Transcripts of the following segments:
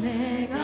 내가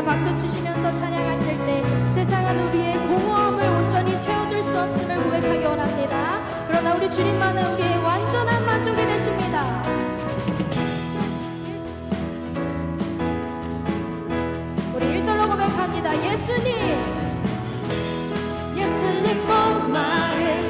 우리가 박수 치시면서 찬양하실 때 세상은 우리의 공허함을 온전히 채워줄 수 없음을 고백하기 원합니다. 그러나 우리 주님만은 우리의 완전한 만족이 되십니다. 우리 1절로 고백합니다. 예수님, 예수님 뭐 목마른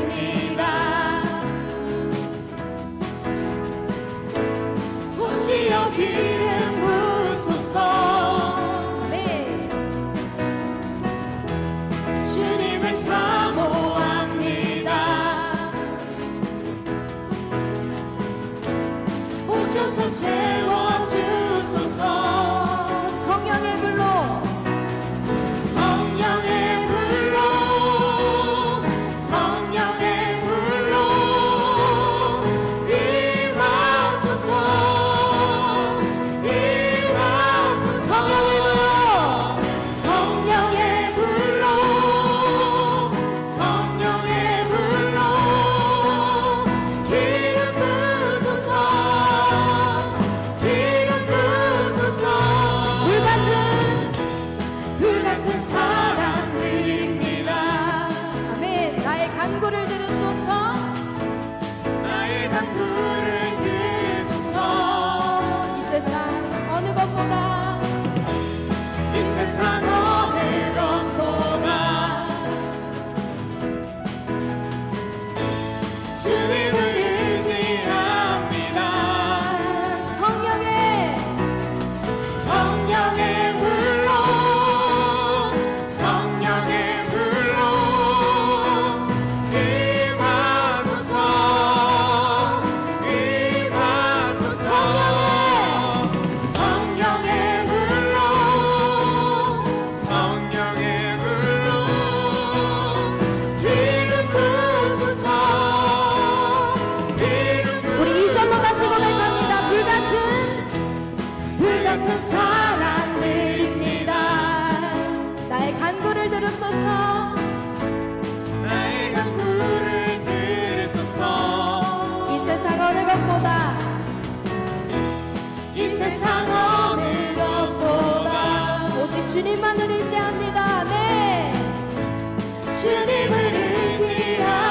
세상 어느 것보다 오직 주님만을 의지합니다. 네. 주님을 의지합니다.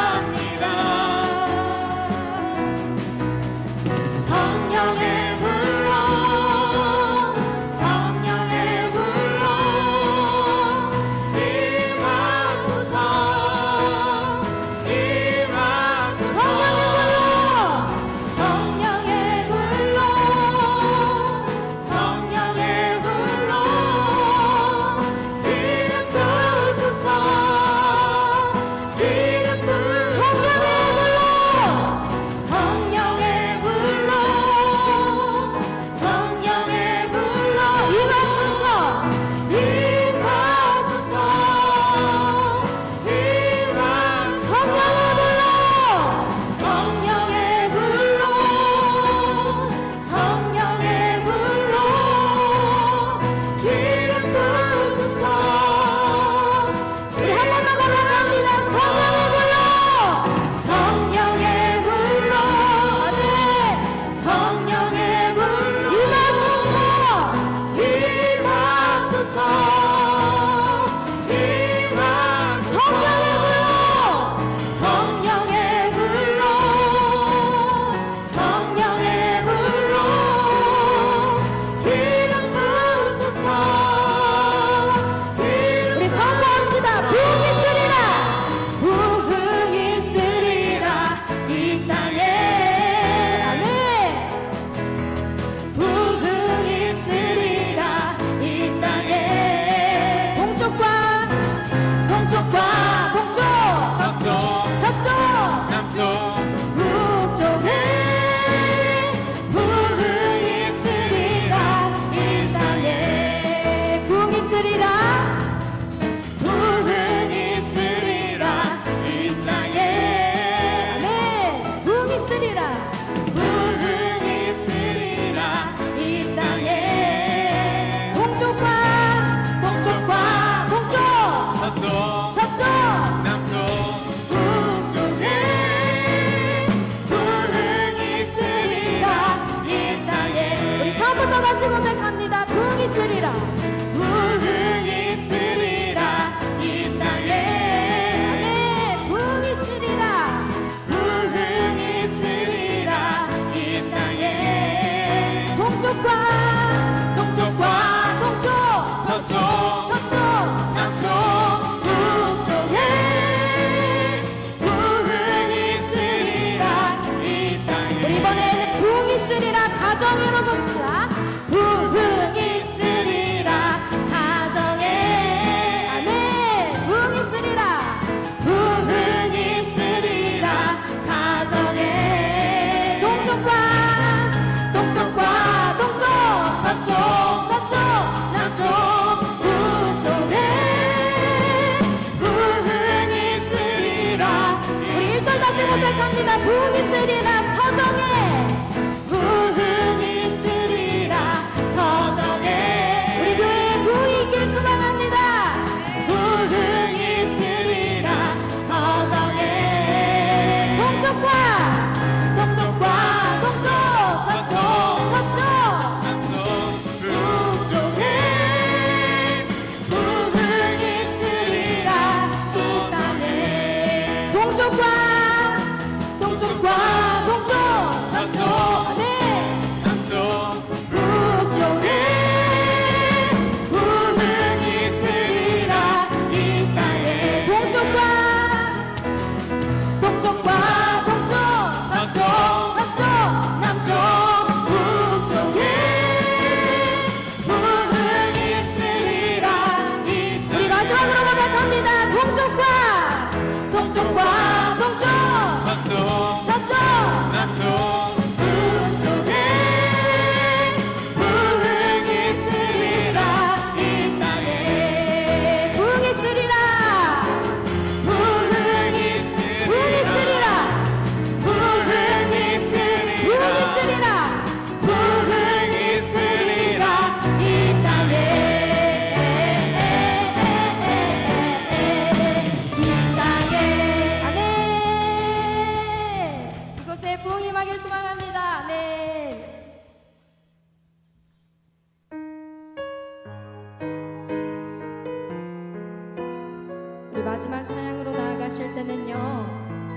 마지막 찬양으로 나아가실 때는요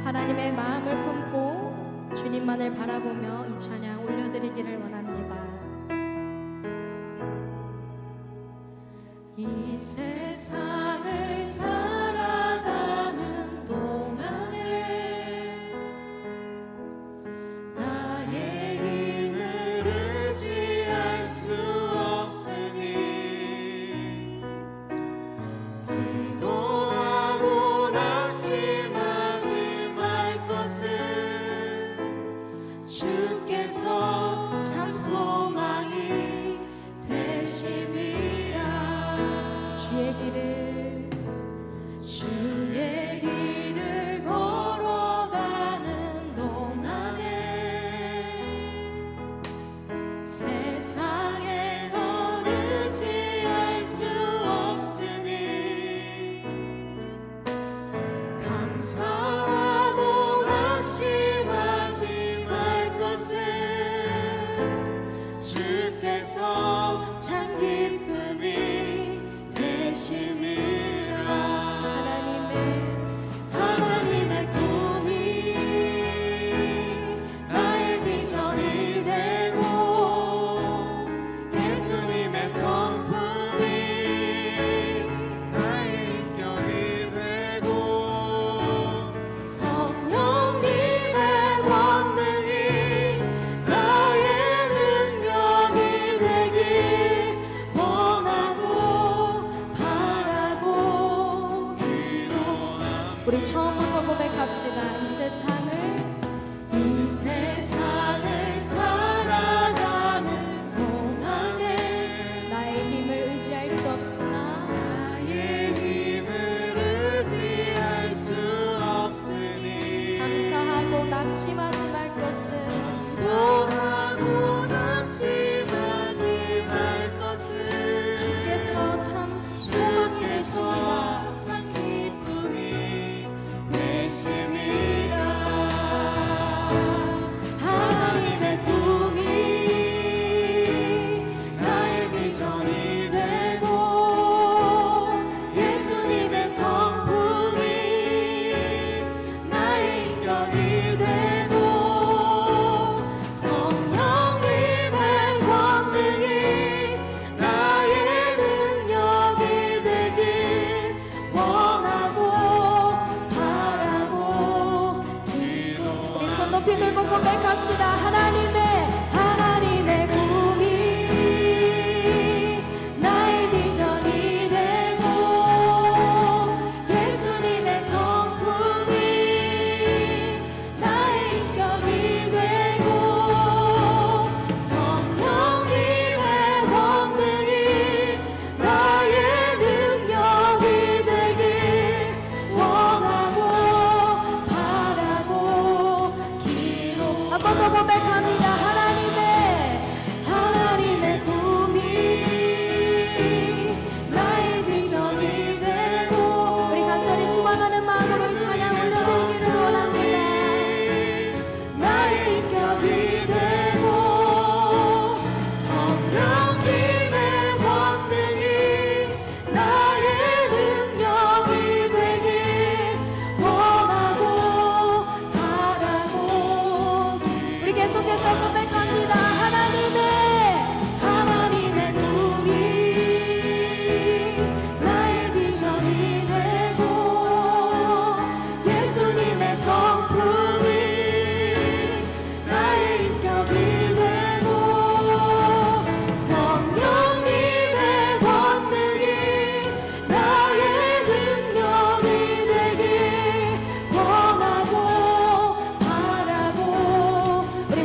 하나님의 마음을 품고 주님만을 바라보며 이 찬양 올려드리기를 원합니다. 이 세상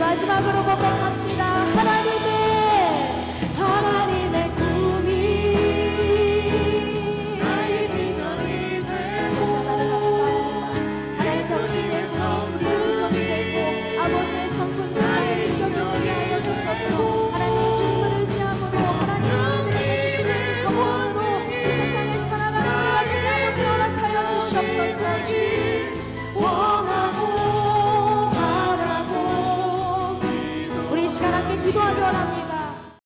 마지막으로 고백합시다. 하나님의 하나님.